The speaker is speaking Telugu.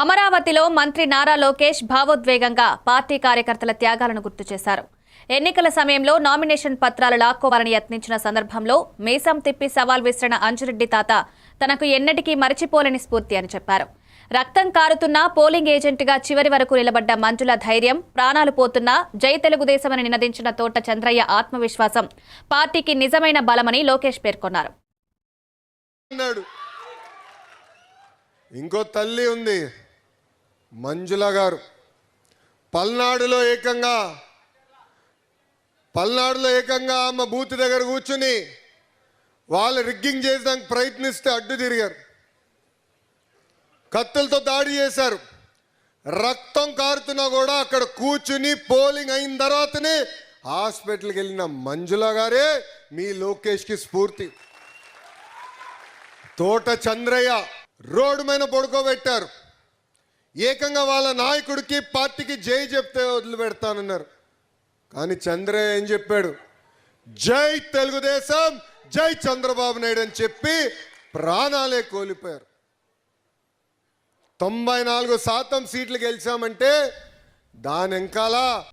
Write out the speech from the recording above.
అమరావతిలో మంత్రి నారా లోకేష్ భావోద్వేగంగా పార్టీ కార్యకర్తల త్యాగాలను గుర్తు చేశారు. ఎన్నికల సమయంలో నామినేషన్ పత్రాలు లాక్కోవాలని యత్నించిన సందర్భంలో మీసం తిప్పి సవాల్ విసిరిన అంజురెడ్డి తాత తనకు ఎన్నటికీ మరిచిపోలేని స్ఫూర్తి అని చెప్పారు. రక్తం కారుతున్నా పోలింగ్ ఏజెంట్గా చివరి వరకు నిలబడ్డ మంజుల ధైర్యం ప్రాణాలు పోతున్నా జై తెలుగుదేశమని నినదించిన తోట చంద్రయ్య ఆత్మవిశ్వాసం పార్టీకి నిజమైన బలమని లోకేష్ పేర్కొన్నారు. ఇంకో తల్లి ఉంది మంజుల గారు. పల్నాడులో ఏకంగా పల్నాడులో ఏకంగా ఆమె బూత్ దగ్గర కూర్చుని వాళ్ళు రిగ్గింగ్ చేయడానికి ప్రయత్నిస్తే అడ్డు తిరిగారు. కత్తులతో దాడి చేశారు. రక్తం కారుతున్నా కూడా అక్కడ కూర్చుని పోలింగ్ అయిన తర్వాతనే హాస్పిటల్కి వెళ్ళిన మంజుల గారే మీ లోకేష్కి స్ఫూర్తి. తోట చంద్రయ్య రోడ్డు మీద పడుకోబెట్టారు. ఏకంగా వాళ్ళ నాయకుడికి పార్టీకి జై చెప్తే వదిలిపెడతానన్నారు. కానీ చంద్రయ్య ఏం చెప్పాడు? జై తెలుగుదేశం జై చంద్రబాబు నాయుడు అని చెప్పి ప్రాణాలే కోల్పోయారు. తొంభై నాలుగు శాతం సీట్లు గెలిచామంటే దాని వెనకాల